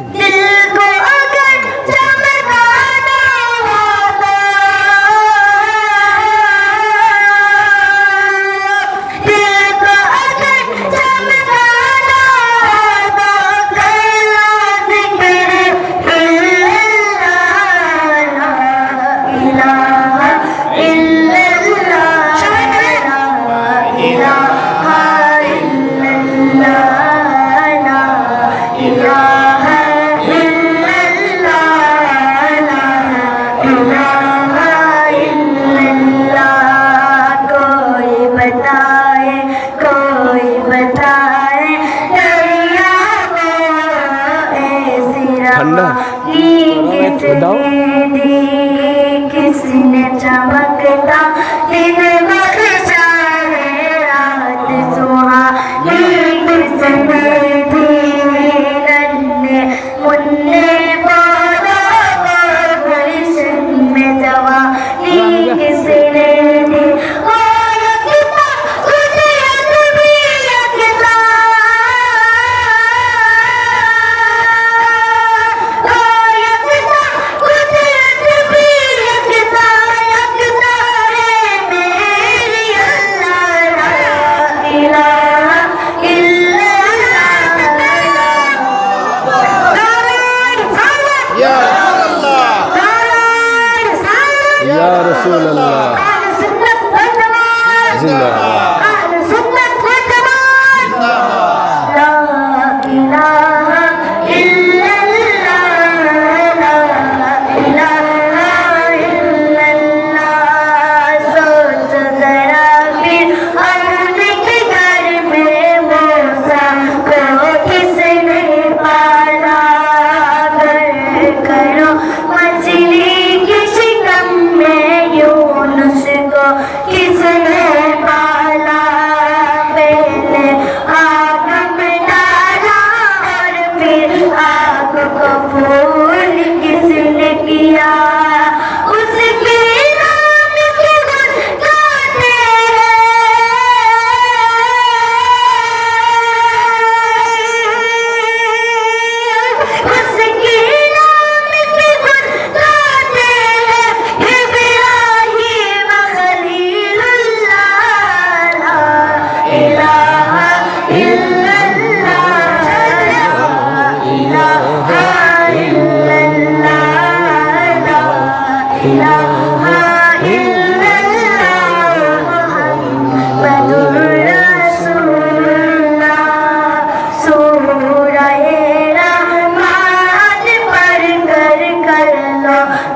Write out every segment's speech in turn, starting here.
Yeah. किसने चमकता दिन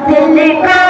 delicado.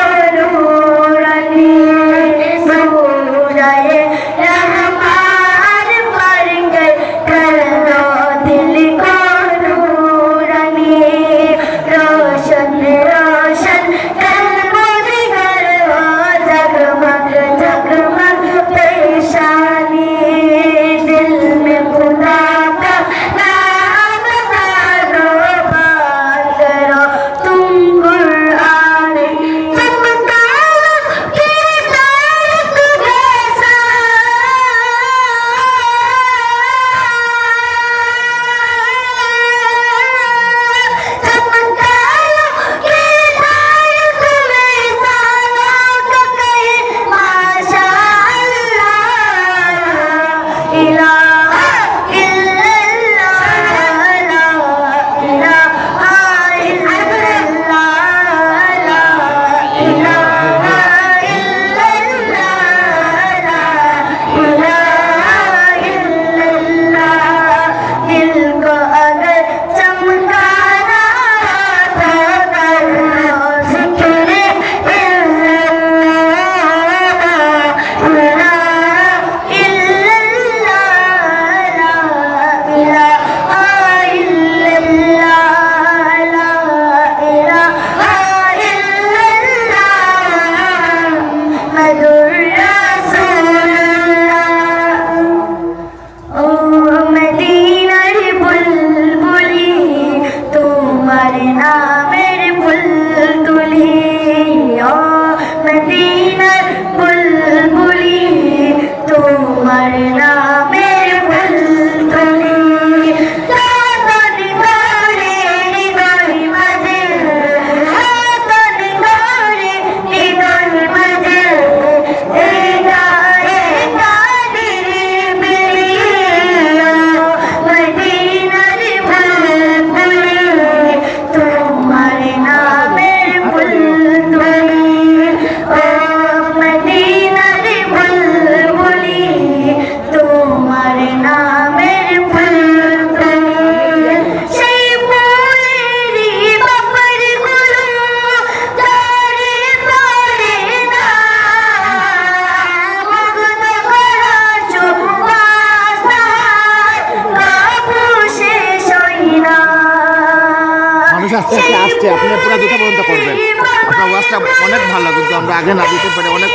আস্তে আপনি পুরো দুটো পর্যন্ত করবেন। আপনার ওয়াজটা অনেক ভালো, কিন্তু আমরা আগে না দিতে পারি, অনেক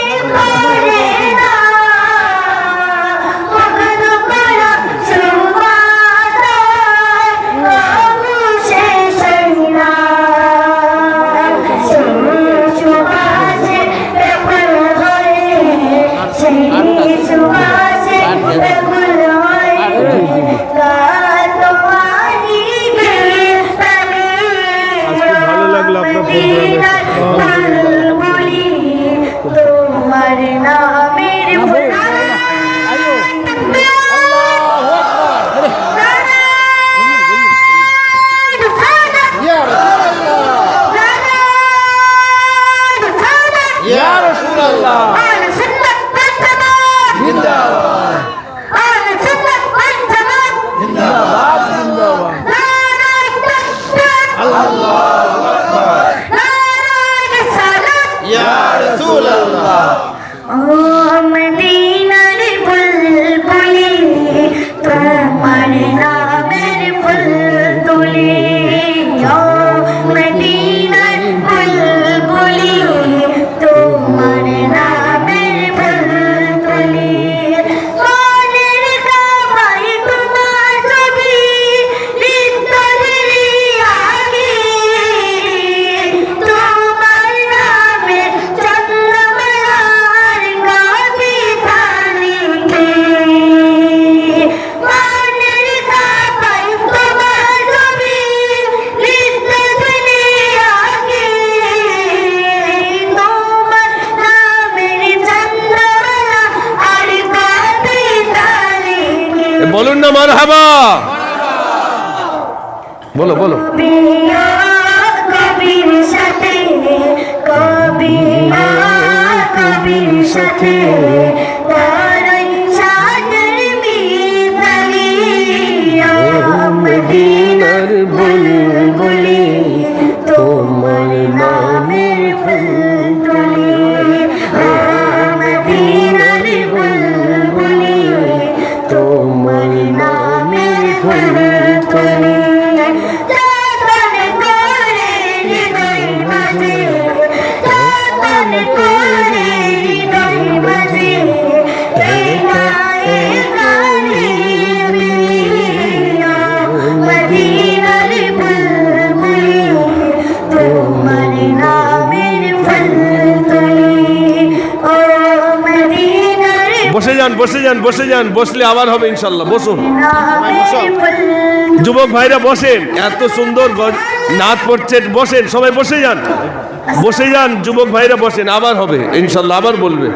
বলুন না মার হাবা বলো বলো সাথে বসে যান বসে যান বসে যান, বসলে আবার হবে ইনশাল্লাহ। বসুন। যুবক ভাইরা বসেন, এত সুন্দর নাচ পড়ছে, বসেন, সবাই বসে যান। বসে যান যুবক ভাইরা বসেন আবার হবে ইনশাল্লাহ আবার বলবে।